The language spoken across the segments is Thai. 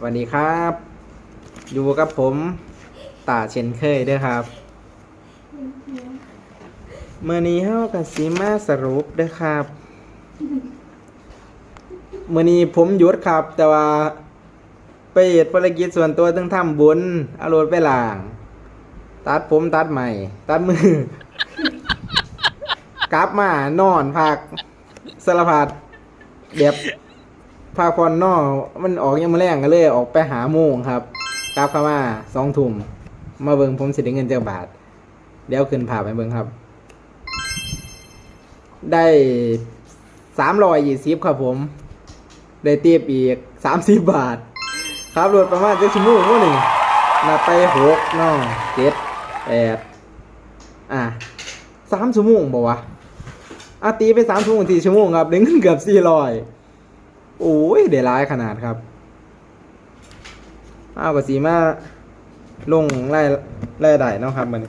สวัสดีครับ อยู่กับผมตาเชนเคยด้วยครับเมื่อนี้เฮากับสีมาสรุปด้อครับเมื่อนี้ผมหยุดครับ แต่ว่าไปเหตุภารกิจส่วนตัวต้องทำบุญอารถไปล้าง ตัดผมตัดใหม่ ตัดมือ กลับมานอนพักสารพัดแบบ พักผ่อนนอกมันออกยังมาแรงกันเลยออกไปหาโมงครับกลับเข้ามาสองทุ่มมาเบิงผมสิได้เงินเจ้าบาท เดี๋ยวขึ้นผ่าไปเบิงครับ ได้สามร้อยยี่สิบครับผม ได้เตียบอีกสามสิบบาท ครับรถประมาณเจ็ดชั่วโมงว่าหนึ่งนับไปหกน้องเจ็ดแปดอะสามชั่วโมงบอกวะอาตีไปสามชั่วโมงสี่ชั่วโมงครับได้เงินเกือบสี่ร้อย โอ้ยเดี๋ร้ายขนาดครับอ้าวกสีมาลงไล่ไล่ได้นะครับมัน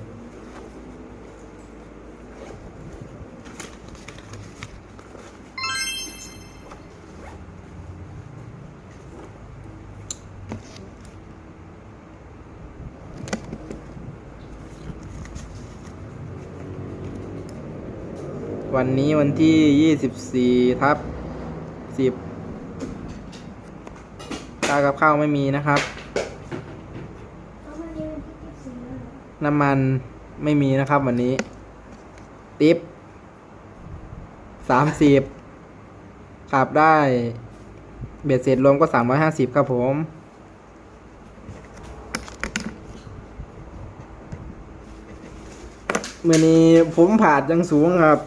วันนี้วันที่ยี่สิบสี่ทับสิบ ตากับข้าวไม่มีนะครับ น้ำมันไม่มีนะครับวันนี้ ติ๊บสามสิบขับได้เบียดเสร็จรวมก็สามร้อยห้าสิบครับผมเมื่อนี้ผมผาดยังสูงครับ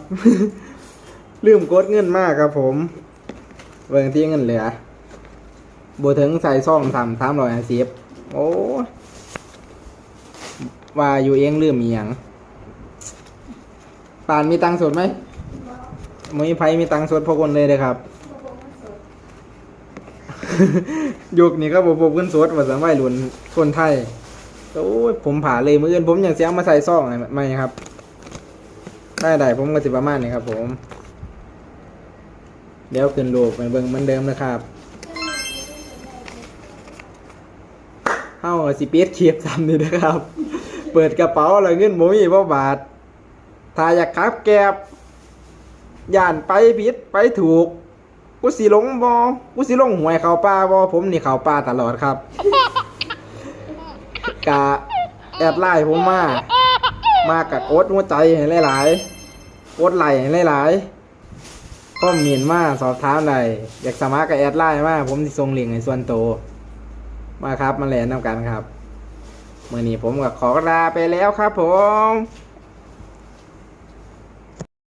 ลืมกดเงินมากครับผม เบิ่งที่เงินเหลือ บถึงใส่ซ่องทำสามร้อยห้าสิบโอ้ว่าอยู่เองลืมมีหยังป่านมีตังสดไหมมือไพ่มีตังสดพอคนเลยเลยครับยุคนี้ก็บบเงินสดว่าสังไวหลุนคนไทยโอ้ยผมผ่าเลยมืออื่นผมอย่างเสียงมาใส่ซ่องไหมครับ ได้ได้ผมก็สิประมาณนี้ครับ ผมเดี๋ยวขึ้นรูปไปเบิ่งเหมือนเดิมนะครับ เฮาสิเปียดเคียบซ้ำนี่นะครับ เปิดกระเป๋าแล้วเงินบ่มีบ่บาทถ้าอยากขับแก็บย่านไปผิดไปถูกกูสิลงบ่กูสิลงหวยเขาป่าบ่ผมนี่เขาป่าตลอดครับกะแอดไลน์ผมมา มากับโอ๊ตหัวใจให้หลายๆโอ๊ตไหลให้หลายๆข้อมีนมาสอบถามใดอยากสมัครกับแอดไลน์มาผมที่ส่งลิงก์ในส่วนตัว มาครับมาแลนนำกันครับเมื่อนี้ผมกับขอลาไปแล้วครับผม